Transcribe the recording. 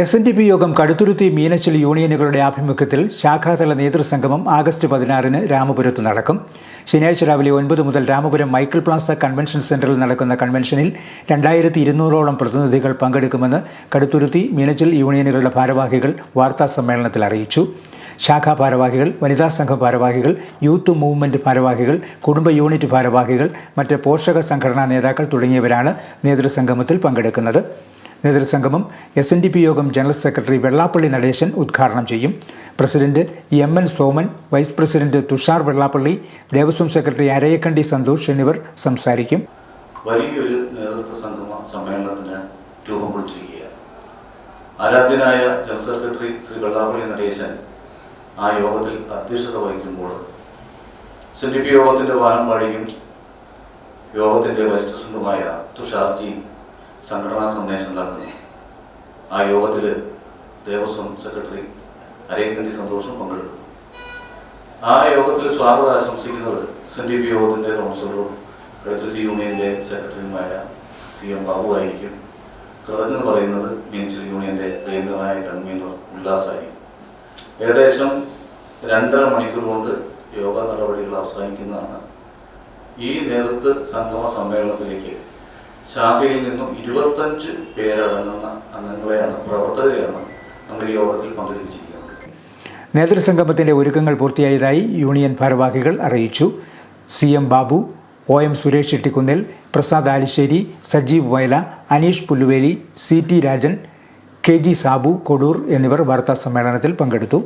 S N D P യോഗം കടുത്തുരുത്തി മീനച്ചിൽ യൂണിയനുകളുടെ ആഭിമുഖ്യത്തിൽ ശാഖാതല നേതൃസംഗമം August പതിനാറിന് രാമപുരത്ത് നടക്കും. ശനിയാഴ്ച രാവിലെ ഒൻപത് മുതൽ രാമപുരം മൈക്കിൾ പ്ലാസ കൺവെൻഷൻ സെന്ററിൽ നടക്കുന്ന കൺവെൻഷനിൽ രണ്ടായിരത്തി ഇരുന്നൂറോളം പ്രതിനിധികൾ പങ്കെടുക്കുമെന്ന് കടുത്തുരുത്തി മീനച്ചിൽ യൂണിയനുകളുടെ ഭാരവാഹികൾ വാർത്താ സമ്മേളനത്തിൽ അറിയിച്ചു. ശാഖാ ഭാരവാഹികൾ വനിതാ സംഘ ഭാരവാഹികൾ യൂത്ത് മൂവ്മെന്റ് ഭാരവാഹികൾ കുടുംബ യൂണിറ്റ് ഭാരവാഹികൾ മറ്റ് പോഷക സംഘടനാ നേതാക്കൾ തുടങ്ങിയവരാണ് നേതൃസംഗമത്തിൽ പങ്കെടുക്കുന്നത്. നേതൃസംഗമം എസ് എൻ ഡി പി യോഗം ജനറൽ സെക്രട്ടറി വെള്ളാപ്പള്ളി നടേശൻ ഉദ്ഘാടനം ചെയ്യും. President M N Soman vice president Thushar Vellappally Devaswom secretary Arayakkandi Santhosh എന്നിവർ സംസാരിക്കും. വലിയൊരു നേതൃത്വ സംഗമ സമ്മേളനത്തിന് രൂപം കൊടുത്തിരിക്കുകയാണ്. ആരാധ്യനായ ജനറൽ സെക്രട്ടറി ശ്രീ വെള്ളാപ്പള്ളി നടേശൻ ആ യോഗത്തിൽ അധ്യക്ഷത വഹിക്കുമ്പോൾ എസ് ഡി പി യോഗത്തിന്റെ വാനം വഴിയും യോഗത്തിന്റെ വൈസ് പ്രസിഡന്റുമായ തുഷാർജി സംഘടനാ സന്ദേശം നൽകുന്നു ആ യോഗത്തിൽ ദേവസ്വം സെക്രട്ടറി അരയക്കണ്ടി സന്തോഷം പങ്കെടുത്തു. ആ യോഗത്തിൽ സ്വാഗതം ആശംസിക്കുന്നത് എസ് എൻ യോഗത്തിന്റെ കൗൺസിലറും കടുത്തുരുത്തി യൂണിയന്റെ സെക്രട്ടറിയുമായ സി എം ബാബു ആയിരിക്കും. കൃതജ്ഞത പറയുന്നത് മീൻസിൽ യൂണിയന്റെ പ്രിയങ്കരമായ കൺവീനർ ഉല്ലാസായി ഏകദേശം രണ്ടര മണിക്കൂർ കൊണ്ട് യോഗ നടപടികൾ അവസാനിക്കുന്നതാണ്. ഈ നേതൃത്വ സംഗമ സമ്മേളനത്തിലേക്ക് ശാഖയിൽ നിന്നും ഇരുപത്തഞ്ച് പേരടങ്ങുന്ന അംഗങ്ങളെയാണ് പ്രവർത്തകരെയാണ് നമ്മുടെ ഈ യോഗത്തിൽ പങ്കെടുപ്പിച്ചിരിക്കുന്നത്. നേതൃസംഗമത്തിന്റെ ഒരുക്കങ്ങൾ പൂർത്തിയായതായി യൂണിയൻ ഭാരവാഹികൾ അറിയിച്ചു. C M Babu O M Suresh Ittikkunnil Prasad Alissery Sajeev Vayala Aneesh Pulluveli C T Rajan K G Sabu Kodoor എന്നിവർ വാർത്താ സമ്മേളനത്തിൽ പങ്കെടുത്തു.